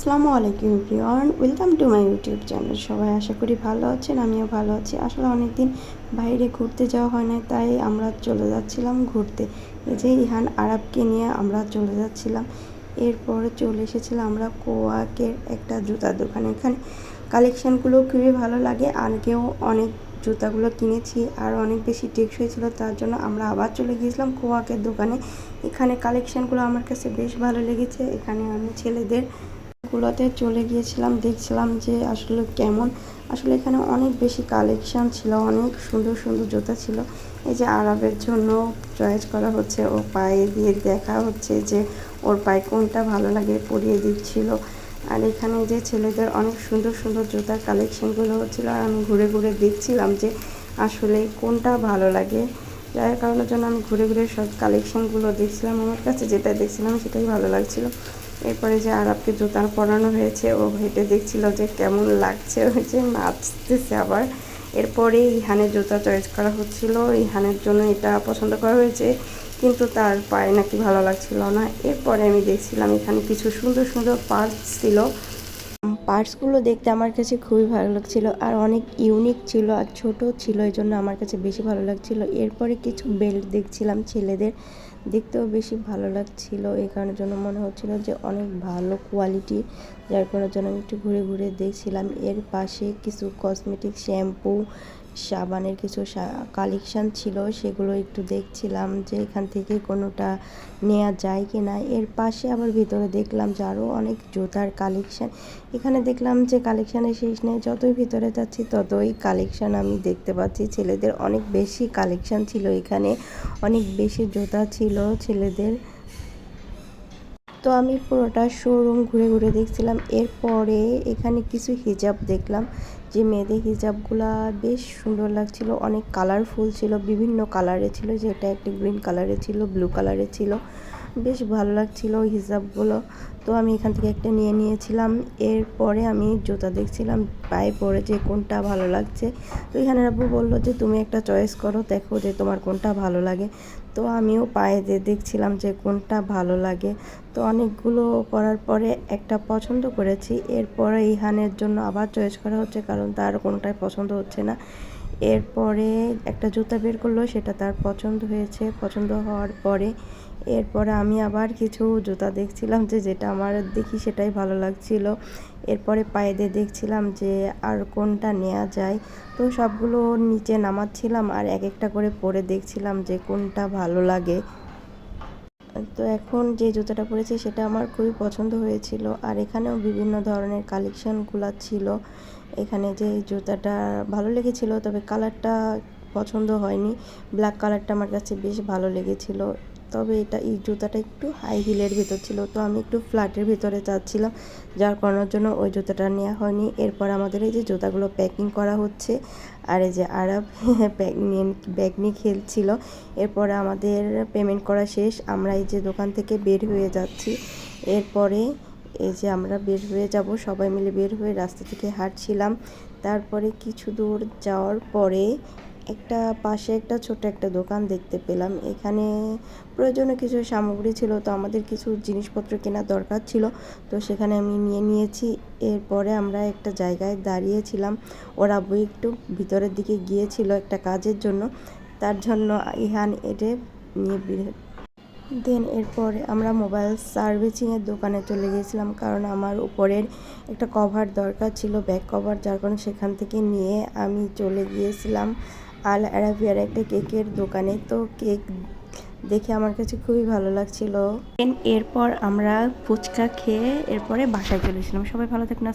আসসালামু আলাইকুম everyone, welcome to my YouTube channel. সবাই আশা করি ভালো আছেন, আমিও ভালো আছি। আসলে অনেকদিন বাইরে ঘুরতে যাওয়া হয় না তাই আমরা চলে যাচ্ছিলাম ঘুরতে। এই যে ইহান আরবকে নিয়ে আমরা চলে যাচ্ছিলাম। এরপরে চলে এসেছিলাম আমরা কোয়াকের একটা জুতার দোকানে। এখানে কালেকশানগুলো খুবই ভালো লাগে। আগেও অনেক জুতাগুলো কিনেছি আর অনেক বেশি টেকসই ছিল, তার জন্য আমরা আবার চলে গিয়েছিলাম কোয়াকের দোকানে। এখানে কালেকশানগুলো আমার কাছে বেশ ভালো লেগেছে। এখানে আমি ছেলেদের গুলোতে চলে গিয়েছিলাম, দেখছিলাম যে আসলে কেমন। আসলে এখানে অনেক বেশি কালেকশান ছিল, অনেক সুন্দর সুন্দর জুতা ছিল। এই যে আরবের জন্য চয়েস করা হচ্ছে ও পায়ে দিয়ে দেখা হচ্ছে যে ওর পায়ে কোনটা ভালো লাগে পরিয়ে দিচ্ছিল। আর এখানে যে ছেলেদের অনেক সুন্দর সুন্দর জুতার কালেকশানগুলো হচ্ছিল, আর আমি ঘুরে ঘুরে দেখছিলাম যে আসলে কোনটা ভালো লাগে। যার কারণের জন্য আমি ঘুরে ঘুরে সব কালেকশানগুলো দেখছিলাম, আমার কাছে যেটা দেখছিলাম সেটাই ভালো লাগছিল। এরপরে যে আরবকে জুতার পরানো হয়েছে, ও হেঁটে দেখছিল যে কেমন লাগছে, ওই যে নাচতেছে আবার। এরপরে ইহানের জুতা চয়েস করা হচ্ছিল, ইহানের জন্য এটা পছন্দ করা হয়েছে, কিন্তু তার পায়ে নাকি ভালো লাগছিল না। এরপরে আমি দেখছিলাম এখানে কিছু সুন্দর সুন্দর পার্ক ছিল। পার্টসগুলো দেখতে আমার কাছে খুবই ভালো লাগছিল আর অনেক ইউনিক ছিল আর ছোট ছিল, এই জন্য আমার কাছে বেশি ভালো লাগছিল। এরপরে কিছু বেল্ট দেখছিলাম ছেলেদের, দেখতেও বেশি ভালো লাগছিল। এই কারণের জন্য মনে হচ্ছিল যে অনেক ভালো কোয়ালিটি যার কারণের জন্য আমি একটু ঘুরে ঘুরে দেখছিলাম। এর পাশে কিছু কসমেটিক শ্যাম্পু সাবানের কিছু কালেকশান ছিল, সেগুলো একটু দেখছিলাম যে এখান থেকে কোনোটা নেওয়া যায় কি না এর পাশে আবার ভিতরে দেখলাম যে আরও অনেক জুতার কালেকশান এখানে দেখলাম যে কালেকশানের শেষ নেই, যতই ভিতরে যাচ্ছি ততই কালেকশান আমি দেখতে পাচ্ছি। ছেলেদের অনেক বেশি কালেকশান ছিল এখানে, অনেক বেশি জুতা ছিল ছেলেদের। তো আমি পুরোটা শোরুম ঘুরে ঘুরে দেখছিলাম। এরপরে এখানে কিছু হিজাব দেখলাম যে মেয়েদের হিজাবগুলা বেশ সুন্দর লাগছিল, অনেক কালারফুল ছিল, বিভিন্ন কালারে ছিল, যেটা একটি গ্রিন কালারে ছিল ব্লু কালারে ছিল। বেশ ভালো লাগছিল ওই হিসাবগুলো। তো আমি এখান থেকে একটা নিয়ে নিয়েছিলাম। এরপরে আমি জুতা দেখছিলাম, পায়ে পরে যে কোনটা ভালো লাগছে। তো এখানে আব্বু বলল যে, তুমি একটা চয়েস করো, দেখো যে তোমার কোনটা ভালো লাগে। তো আমিও পায়ে দিয়ে দেখছিলাম যে কোনটা ভালো লাগে। তো অনেকগুলো করার পরে একটা পছন্দ করেছি। এরপরে ইহানের জন্য আবার চয়েস করা হচ্ছে, কারণ তার কোনটাই পছন্দ হচ্ছে না। এরপরে একটা জুতা বের করল, সেটা তার পছন্দ হয়েছে। পছন্দ হওয়ার পরে এরপরে আমি আবার কিছু জুতা দেখছিলাম যে যেটা আমার দেখি সেটাই ভালো লাগছিল। এরপরে পায়ে দিয়ে দেখছিলাম যে আর কোনটা নেওয়া যায়। তো সবগুলো নিচে নামাচ্ছিলাম আর এক একটা করে পরে দেখছিলাম যে কোনটা ভালো লাগে। তো এখন যে জুতোটা পরেছি সেটা আমার খুবই পছন্দ হয়েছিল। আর এখানেও বিভিন্ন ধরনের কালেকশানগুলো ছিল। এখানে যে জুতাটা ভালো লেগেছিল, তবে কালারটা পছন্দ হয়নি। ব্ল্যাক কালারটা আমার কাছে বেশ ভালো লেগেছিল। তবে এটা, এই জুতাটা একটু হাই হিলের ভিতর ছিল। তো আমি একটু ফ্ল্যাটের ভিতরে চাচ্ছিলাম যার করানোর জন্য ওই জুতাটা নেওয়া হয়নি। এরপর আমাদের এই যে জুতাগুলো প্যাকিং করা হচ্ছে, আর এই যে আরব ব্যাগ নিয়ে ব্যাগ নিয়ে খেলছিল। এরপরে আমাদের পেমেন্ট করা শেষ। আমরা এই যে দোকান থেকে বের হয়ে যাচ্ছি। এরপরে এই যে আমরা বের হয়ে যাব, সবাই মিলে বের হয়ে রাস্তা থেকে হাঁটছিলাম। তারপরে কিছু দূর যাওয়ার পরে একটা পাশে একটা ছোট একটা দোকান দেখতে পেলাম। এখানে প্রয়োজনীয় কিছু সামগ্রী ছিল, তো আমাদের কিছু জিনিসপত্র কেনার দরকার ছিল, তো সেখানে আমি নিয়ে নিয়েছি। এরপরে আমরা একটা জায়গায় দাঁড়িয়েছিলাম। ওরা বই একটু ভিতরের দিকে গিয়েছিল একটা কাজের জন্য, তার জন্য ইহান এটে নিয়ে দেন। এরপর আমরা মোবাইল সার্ভিসিংয়ের দোকানে চলে গিয়েছিলাম, কারণ আমার উপরের একটা কভার দরকার ছিল, ব্যাক কভার, যার কারণে সেখান থেকে নিয়ে আমি চলে গিয়েছিলাম। আল আরাবিয়ার একটা কেকের দোকানে। তো কেক দেখে আমার কাছে খুবই ভালো লাগছিল। এরপর আমরা ফুচকা খেয়ে এরপরে বাসায় চলেছিলাম সবাই ভালো থাকুন